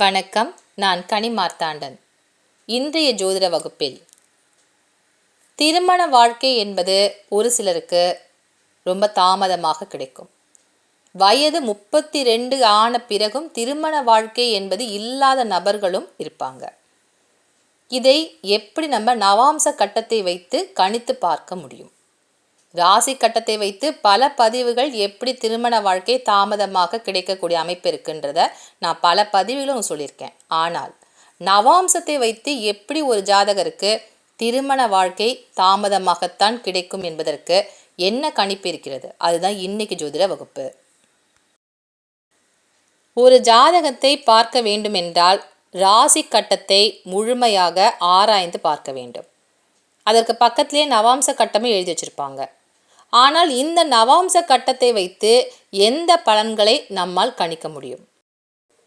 வணக்கம் நான் கனி மார்த்தாண்டன். இன்றைய ஜோதிட வகுப்பில். திருமண வாழ்க்கை என்பது ஒரு சிலருக்கு ரொம்ப தாமதமாக கிடைக்கும். வயது முப்பத்தி ரெண்டு ஆன பிறகும் திருமண வாழ்க்கை என்பது இல்லாத நபர்களும் இருப்பாங்க. இதை எப்படி நம்ம நவாம்ச கட்டத்தை வைத்து கணித்து பார்க்க முடியும்? ராசி கட்டத்தை வைத்து பல பதிவுகள் எப்படி திருமண வாழ்க்கை தாமதமாக கிடைக்கக்கூடிய அமைப்பு இருக்குன்றத நான் பல பதிவுகளும் சொல்லியிருக்கேன். ஆனால் நவாம்சத்தை வைத்து எப்படி ஒரு ஜாதகருக்கு திருமண வாழ்க்கை தாமதமாகத்தான் கிடைக்கும் என்பதற்கு என்ன கணிப்பு இருக்கிறது? அதுதான் இன்னைக்கு ஜோதிட வகுப்பு. ஒரு ஜாதகத்தை பார்க்க வேண்டுமென்றால் ராசி கட்டத்தை முழுமையாக ஆராய்ந்து பார்க்க வேண்டும். அதற்கு பக்கத்திலே நவாம்ச கட்டமே எழுதி வச்சிருப்பாங்க. ஆனால் இந்த நவாம்ச கட்டத்தை வைத்து எந்த பலன்களை நம்மால் கணிக்க முடியும்?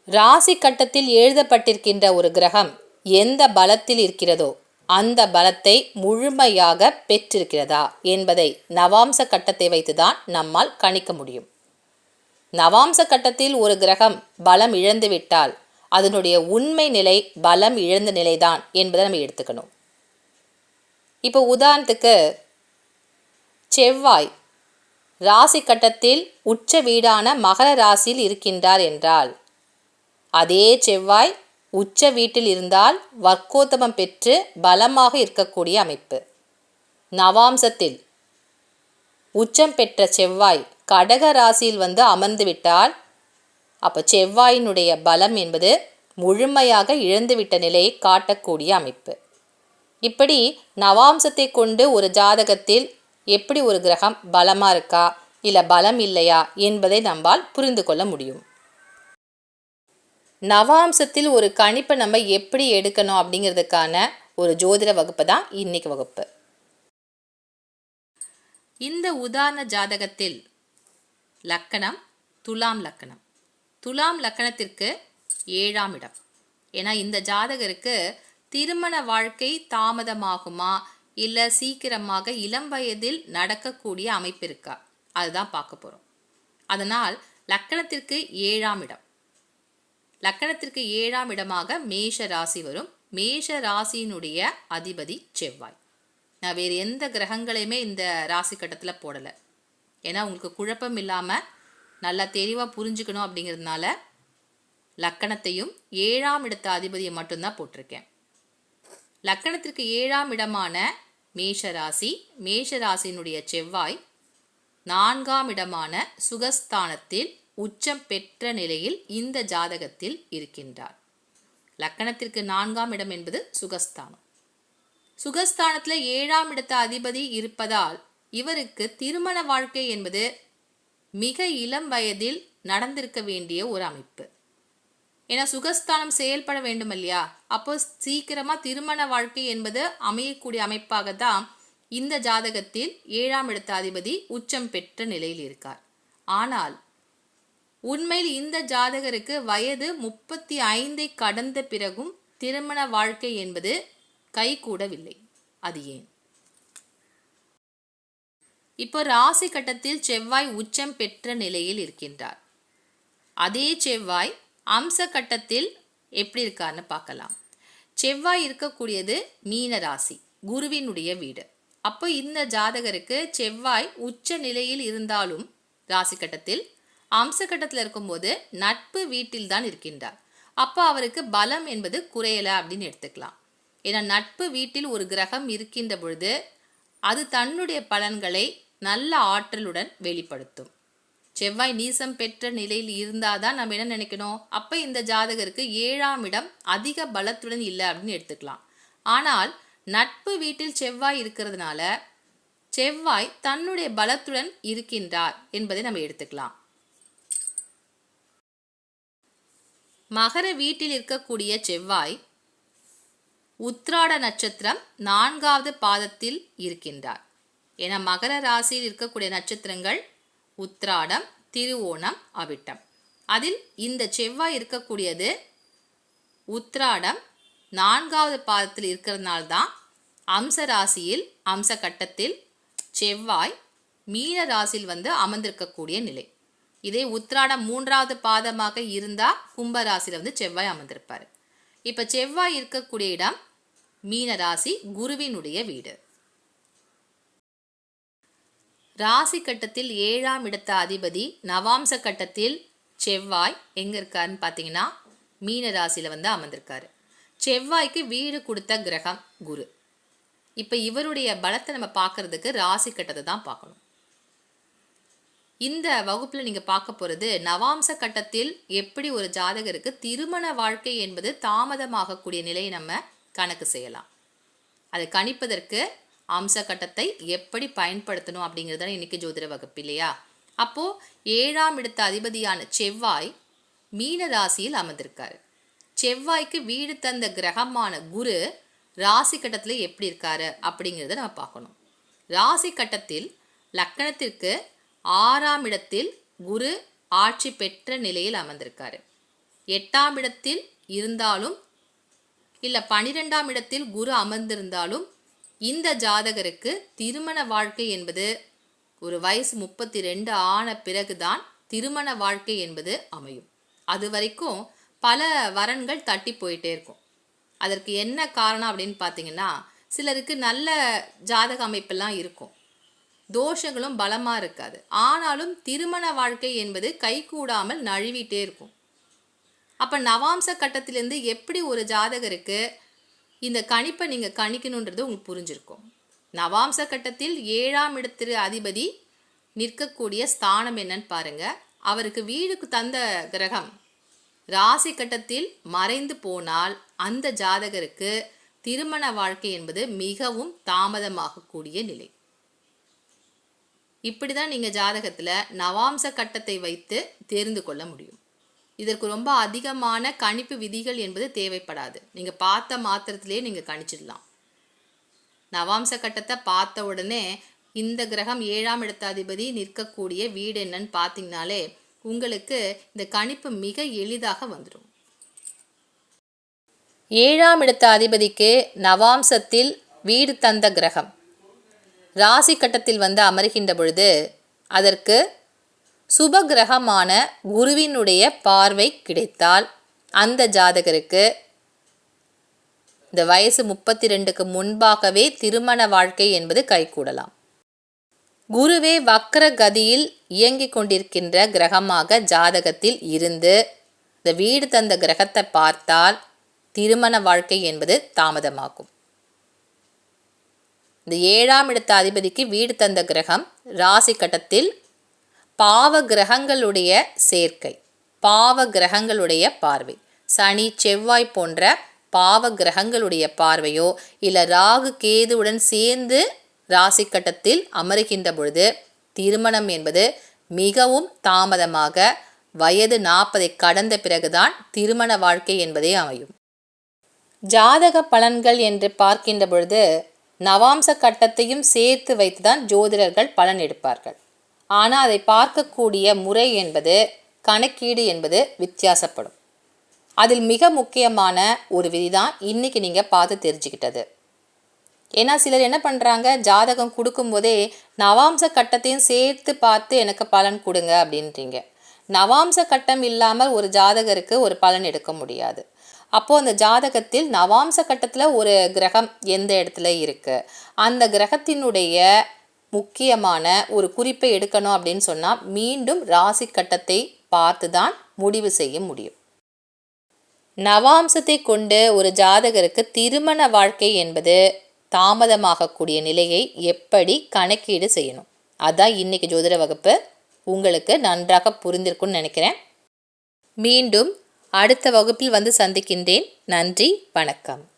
ராசி கட்டத்தில் எழுதப்பட்டிருக்கின்ற ஒரு கிரகம் எந்த பலத்தில் இருக்கிறதோ அந்த பலத்தை முழுமையாக பெற்றிருக்கிறதா என்பதை நவாம்ச கட்டத்தை வைத்துதான் நம்மால் கணிக்க முடியும். நவாம்ச கட்டத்தில் ஒரு கிரகம் பலம் இழந்துவிட்டால் அதனுடைய உண்மை நிலை பலம் இழந்த நிலைதான் என்பதை நம்ம எடுத்துக்கணும். இப்போ உதாரணத்துக்கு செவ்வாய். ராசி கட்டத்தில் உச்ச வீடான மகர ராசியில் இருக்கின்றார் என்றால் அதே செவ்வாய் உச்ச வீட்டில் இருந்தால் வர்க்கோத்தமம் பெற்று பலமாக இருக்கக்கூடிய அமைப்பு. நவாம்சத்தில் உச்சம் பெற்ற செவ்வாய் கடக ராசியில் வந்து அமர்ந்துவிட்டால் அப்போ செவ்வாயினுடைய பலம் என்பது முழுமையாக இழந்துவிட்ட நிலையை காட்டக்கூடிய அமைப்பு. இப்படி நவாம்சத்தை கொண்டு ஒரு ஜாதகத்தில் எப்படி ஒரு கிரகம் பலமாக இருக்கா இல்லை பலம் இல்லையா என்பதை நம்மால் புரிந்து கொள்ள முடியும். நவாம்சத்தில் ஒரு கணிப்பை நம்ம எப்படி எடுக்கணும் அப்படிங்கிறதுக்கான ஒரு ஜோதிட வகுப்பு தான் இன்னைக்கு வகுப்பு. இந்த உதாரண ஜாதகத்தில் லக்கணம் துலாம் லக்கணம். துலாம் லக்கணத்திற்கு ஏழாம் இடம். ஏன்னா இந்த ஜாதகருக்கு திருமண வாழ்க்கை தாமதமாகுமா இல்லை சீக்கிரமாக இளம் வயதில் நடக்கக்கூடிய அமைப்பு இருக்கா அதுதான் பார்க்க போகிறோம் அதனால் லக்கணத்திற்கு ஏழாம் இடம். லக்கணத்திற்கு ஏழாம் இடமாக மேஷ ராசி வரும். மேஷ ராசியினுடைய அதிபதி செவ்வாய். நான் வேறு எந்த கிரகங்களையுமே இந்த ராசி கட்டத்தில் போடலை. ஏன்னா உங்களுக்கு குழப்பம் இல்லாமல் நல்லா தெளிவாக புரிஞ்சுக்கணும் அப்படிங்கிறதுனால லக்கணத்தையும் ஏழாம் இடத்த அதிபதியை மட்டும்தான் போட்டிருக்கேன். லக்கணத்திற்கு ஏழாம் இடமான மேஷராசி மேஷராசியினுடைய செவ்வாய் நான்காம் இடமான சுகஸ்தானத்தில் உச்சம் பெற்ற நிலையில் இந்த ஜாதகத்தில் இருக்கின்றார். லக்கணத்திற்கு நான்காம் இடம் என்பது சுகஸ்தானம். சுகஸ்தானத்தில் ஏழாம் இடத்த அதிபதி இருப்பதால் இவருக்கு திருமண வாழ்க்கை என்பது மிக இளம் வயதில் நடந்திருக்க வேண்டிய ஒரு அமைப்பு. ஏன்னா சுகஸ்தானம் செயல்பட வேண்டும் இல்லையா? அப்போ சீக்கிரமாக திருமண வாழ்க்கை என்பது அமையக்கூடிய அமைப்பாக தான் இந்த ஜாதகத்தில் ஏழாம் இடத்த அதிபதி உச்சம் பெற்ற நிலையில் இருக்கார். ஆனால் உண்மையில் இந்த ஜாதகருக்கு வயது முப்பத்தி ஐந்தை கடந்த பிறகும் திருமண வாழ்க்கை என்பது கைகூடவில்லை. அது ஏன்? இப்போ ராசி கட்டத்தில் செவ்வாய் உச்சம் பெற்ற நிலையில் இருக்கின்றார். அதே செவ்வாய் அம்ச கட்டத்தில் எப்படி இருக்காருன்னு பார்க்கலாம். செவ்வாய் இருக்கக்கூடியது மீன ராசி குருவினுடைய வீடு. அப்போ இந்த ஜாதகருக்கு செவ்வாய் உச்ச நிலையில் இருந்தாலும் ராசி கட்டத்தில் அம்ச கட்டத்தில் இருக்கும்போது நட்பு வீட்டில் தான் இருக்கின்றார். அப்போ அவருக்கு பலம் என்பது குறையலை அப்படின்னு எடுத்துக்கலாம். ஏன்னா நட்பு வீட்டில் ஒரு கிரகம் இருக்கின்ற பொழுது அது தன்னுடைய பலன்களை நல்ல ஆற்றலுடன் வெளிப்படுத்தும். செவ்வாய் நீசம் பெற்ற நிலையில் இருந்தால் தான் நம்ம என்ன நினைக்கணும்? அப்போ இந்த ஜாதகருக்கு ஏழாம் இடம் அதிக பலத்துடன் இல்லை அப்படின்னு எடுத்துக்கலாம். ஆனால் நட்பு வீட்டில் செவ்வாய் இருக்கிறதுனால செவ்வாய் தன்னுடைய பலத்துடன் இருக்கின்றார் என்பதை நம்ம எடுத்துக்கலாம். மகர வீட்டில் இருக்கக்கூடிய செவ்வாய் உத்ராட நட்சத்திரம் நான்காவது பாதத்தில் இருக்கின்றார். ஏன்னா மகர ராசியில் இருக்கக்கூடிய நட்சத்திரங்கள் உத்ராடம் திருவோணம் அவிட்டம். அதில் இந்த செவ்வாய் இருக்கக்கூடியது உத்ராடம் நான்காவது பாதத்தில் இருக்கிறதுனால தான் அம்ச ராசியில் அம்ச கட்டத்தில் செவ்வாய் மீன ராசியில் வந்து அமர்ந்திருக்கக்கூடிய நிலை. இதே உத்ராடம் மூன்றாவது பாதமாக இருந்தால் கும்பராசியில் வந்து செவ்வாய் அமர்ந்திருப்பார். இப்போ செவ்வாய் இருக்கக்கூடிய இடம் மீன ராசி குருவினுடைய வீடு. ராசி கட்டத்தில் ஏழாம் இடத்த அதிபதி நவாம்ச கட்டத்தில் செவ்வாய் எங்கே இருக்காருன்னு பார்த்தீங்கன்னா மீன ராசியில் வந்து அமர்ந்திருக்காரு. செவ்வாய்க்கு வீடு கொடுத்த கிரகம் குரு. இப்போ இவருடைய பலத்தை நம்ம பார்க்கறதுக்கு ராசி கட்டத்தை தான் பார்க்கணும். இந்த வகுப்பில் நீங்கள் பார்க்க போகிறது நவாம்ச கட்டத்தில் எப்படி ஒரு ஜாதகருக்கு திருமண வாழ்க்கை என்பது தாமதமாகக்கூடிய நிலையை நம்ம கணக்கு செய்யலாம். அதை கணிப்பதற்கு அம்ச கட்டத்தை எப்படி பயன்படுத்தணும் அப்படிங்கிறது தான் இன்றைக்கி ஜோதிட வகுப்பு இல்லையா? அப்போது ஏழாம் இடத்த அதிபதியான செவ்வாய் மீன ராசியில் அமர்ந்திருக்காரு. செவ்வாய்க்கு வீடு தந்த கிரகமான குரு ராசி கட்டத்தில் எப்படி இருக்காரு அப்படிங்கிறத நம்ம பார்க்கணும். ராசி கட்டத்தில் லக்கணத்திற்கு ஆறாம் இடத்தில் குரு ஆட்சி பெற்ற நிலையில் அமர்ந்திருக்காரு. எட்டாம் இடத்தில் இருந்தாலும் இல்லை பனிரெண்டாம் இடத்தில் குரு அமர்ந்திருந்தாலும் இந்த ஜாதகருக்கு திருமண வாழ்க்கை என்பது ஒரு வயசு முப்பத்தி ரெண்டு ஆன பிறகுதான் திருமண வாழ்க்கை என்பது அமையும். அது வரைக்கும் பல வரன்கள் தட்டி போயிட்டே இருக்கும். அதற்கு என்ன காரணம் அப்படின்னு பார்த்தீங்கன்னா சிலருக்கு நல்ல ஜாதக அமைப்பெல்லாம் இருக்கும். தோஷங்களும் பலமாக இருக்காது. ஆனாலும் திருமண வாழ்க்கை என்பது கைகூடாமல் நழுவிட்டே இருக்கும். அப்போ நவாம்ச கட்டத்திலேருந்து எப்படி ஒரு ஜாதகருக்கு இந்த கணிப்பை நீங்கள் கணிக்கணுன்றது உங்களுக்கு புரிஞ்சிருக்கும். நவாம்ச கட்டத்தில் ஏழாம் இடத்திரு அதிபதி நிற்கக்கூடிய ஸ்தானம் என்னன்னு பாருங்க. அவருக்கு வீடுக்கு தந்த கிரகம். ராசி கட்டத்தில் மறைந்து போனால் அந்த ஜாதகருக்கு திருமண வாழ்க்கை என்பது மிகவும் தாமதமாகக்கூடிய நிலை. இப்படி தான் நீங்கள் ஜாதகத்தில் நவாம்ச கட்டத்தை வைத்து தெரிந்து கொள்ள முடியும். இதற்கு ரொம்ப அதிகமான கணிப்பு விதிகள் என்பது தேவைப்படாது. நீங்கள் பார்த்த மாத்திரத்திலேயே நீங்கள் கணிச்சிடலாம். நவாம்ச கட்டத்தை பார்த்த உடனே இந்த கிரகம் ஏழாம் இடத்த அதிபதி நிற்கக்கூடிய வீடு என்னன்னு பார்த்தீங்கனாலே உங்களுக்கு இந்த கணிப்பு மிக எளிதாக வந்துடும். ஏழாம் இடத்த அதிபதிக்கு நவாம்சத்தில் வீடு தந்த கிரகம். ராசி கட்டத்தில் வந்து அமர்கின்ற பொழுது அதற்கு சுப கிரகமான குருவினுடைய பார்வை கிடைத்தால் அந்த ஜாதகருக்கு இந்த வயசு முப்பத்தி ரெண்டுக்கு முன்பாகவே திருமண வாழ்க்கை என்பது கைகூடலாம். குருவே வக்கர கதியில் இயங்கிக் கொண்டிருக்கின்ற கிரகமாக ஜாதகத்தில் இருந்து இந்த வீடு தந்த கிரகத்தை பார்த்தால் திருமண வாழ்க்கை என்பது தாமதமாகும். இந்த ஏழாம் இடத்த அதிபதிக்கு வீடு தந்த கிரகம் ராசி கட்டத்தில் பாவ கிரகங்களுடைய சேர்க்கை பாவ கிரகங்களுடைய பார்வை. சனி செவ்வாய் போன்ற பாவ கிரகங்களுடைய பார்வையோ இல்லை ராகு கேதுவுடன் சேர்ந்து ராசி கட்டத்தில் அமருகின்ற பொழுது திருமணம் என்பது மிகவும் தாமதமாக வயது நாற்பதை கடந்த பிறகுதான் திருமண வாழ்க்கை என்பதே அமையும். ஜாதக பலன்கள் என்று பார்க்கின்ற பொழுது நவாம்ச கட்டத்தையும் சேர்த்து வைத்துதான் ஜோதிடர்கள் பலன் எடுப்பார்கள். ஆனால் அதை பார்க்கக்கூடிய முறை என்பது கணக்கீடு என்பது வித்தியாசப்படும். அதில் மிக முக்கியமான ஒரு விதி தான் இன்றைக்கி நீங்கள் பார்த்து தெரிஞ்சுக்கிட்டது. ஏன்னா சிலர் என்ன பண்ணுறாங்க ஜாதகம் கொடுக்கும்போதே நவாம்ச கட்டத்தையும் சேர்த்து பார்த்து எனக்கு பலன் கொடுங்க அப்படின்றீங்க. நவாம்ச கட்டம் இல்லாமல் ஒரு ஜாதகருக்கு ஒரு பலன் எடுக்க முடியாது. அப்போது அந்த ஜாதகத்தில் நவாம்ச கட்டத்தில் ஒரு கிரகம் எந்த இடத்துல இருக்குது அந்த கிரகத்தினுடைய முக்கியமான ஒரு குறிப்பை எடுக்கணும் அப்படின்னு சொன்னால் மீண்டும் ராசி கட்டத்தை பார்த்து தான் முடிவு செய்ய முடியும். நவாம்சத்தை கொண்டு ஒரு ஜாதகருக்கு திருமண வாழ்க்கை என்பது தாமதமாகக்கூடிய நிலையை எப்படி கணக்கீடு செய்யணும்? அதான் இன்னைக்கு ஜோதிட வகுப்பு. உங்களுக்கு நன்றாக புரிந்திருக்கும்னு நினைக்கிறேன். மீண்டும் அடுத்த வகுப்பில் வந்து சந்திக்கின்றேன். நன்றி வணக்கம்.